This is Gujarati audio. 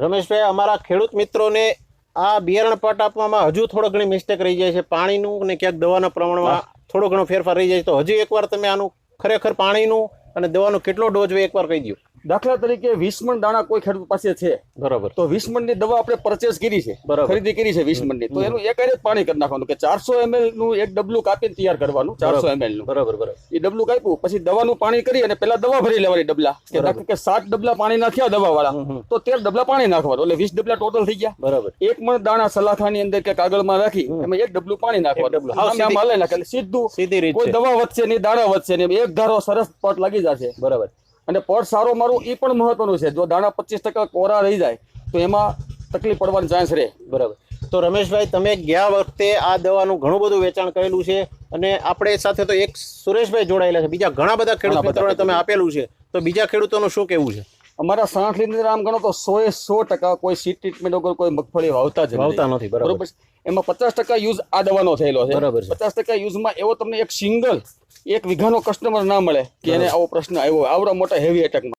રમેશભાઈ અમારા ખેડૂત મિત્રોને આ બિયારણ પટ આપવામાં હજુ થોડો ઘણી મિસ્ટેક રહી જાય છે. પાણીનું ને ક્યાંક દવાના પ્રમાણમાં થોડો ઘણો ફેરફાર રહી જાય તો હજી એકવાર તમે આનું ખરેખર પાણીનું અને દવાનો કેટલો ડોઝ હોય એકવાર કહી દો દાખલા તરીકે વીસ મણ દાણા કોઈ ખેડૂત પાસે છે બરાબર. તો વીસ મણની દવા આપણે પરચેસ કરી છે બરાબર. ખરીદી કરી છે વીસ મણની. તો એનું એક જ પાણી કરી નાખવાનું કે ચારસો એમએલનું એક ડબલું કાપીને તૈયાર કરવાનું ચારસો એમએલનું. બરાબર બરાબર. એ ડબલું કાપ્યું પછી દવાનું પાણી કરી અને પેલા દવા ભરી લેવાની ડબલા. કે કે સાત ડબલા પાણી નાખ્યા દવા વાળા તો તેર ડબલા પાણી નાખવાનું એટલે વીસ ડબલા ટોટલ થઈ ગયા. બરાબર. એક મણ દાણા સલાખાની અંદર કે કાગળમાં રાખી એમાં એક ડબલું પાણી નાખવાનું. સીધું સીધી કોઈ દવા વધશે નહીં દાણા વધશે નહીં એક ધારો સરસ પટ લાગી જશે. બરાબર. અને પડ સારો મારું એ પણ મહત્વનું છે. જો દાણા પચીસ ટકા કોરા રહી જાય તો એમાં તકલીફ પડવાનો ચાન્સ રહે. બરાબર. તો રમેશભાઈ તમે ગયા વખતે આ દવાનું ઘણું બધું વેચાણ કરેલું છે અને આપણે સાથે તો એક સુરેશભાઈ જોડાયેલા છે. બીજા ઘણા બધા ખેડૂત મિત્રોને તમે આપેલું છે. તો બીજા ખેડૂતોનું શું કેવું છે? અમારા સાઠ લીટર આમ ગણો તો સો એ સો ટકા કોઈ સીટ ટ્રીટમેન્ટ વગર કોઈ મગફળી વાવતા જ વાવતા નથી, બરાબર. એમાં પચાસ ટકા યુઝ આ દવાનો થયેલો છે. બરાબર પચાસ ટકા યુઝમાં એવો તમને એક સિંગલ એક વીઘાનો કસ્ટમર ના મળે કે એને આવો પ્રશ્ન આવ્યો. આવડા મોટા હેવી એટેકમાં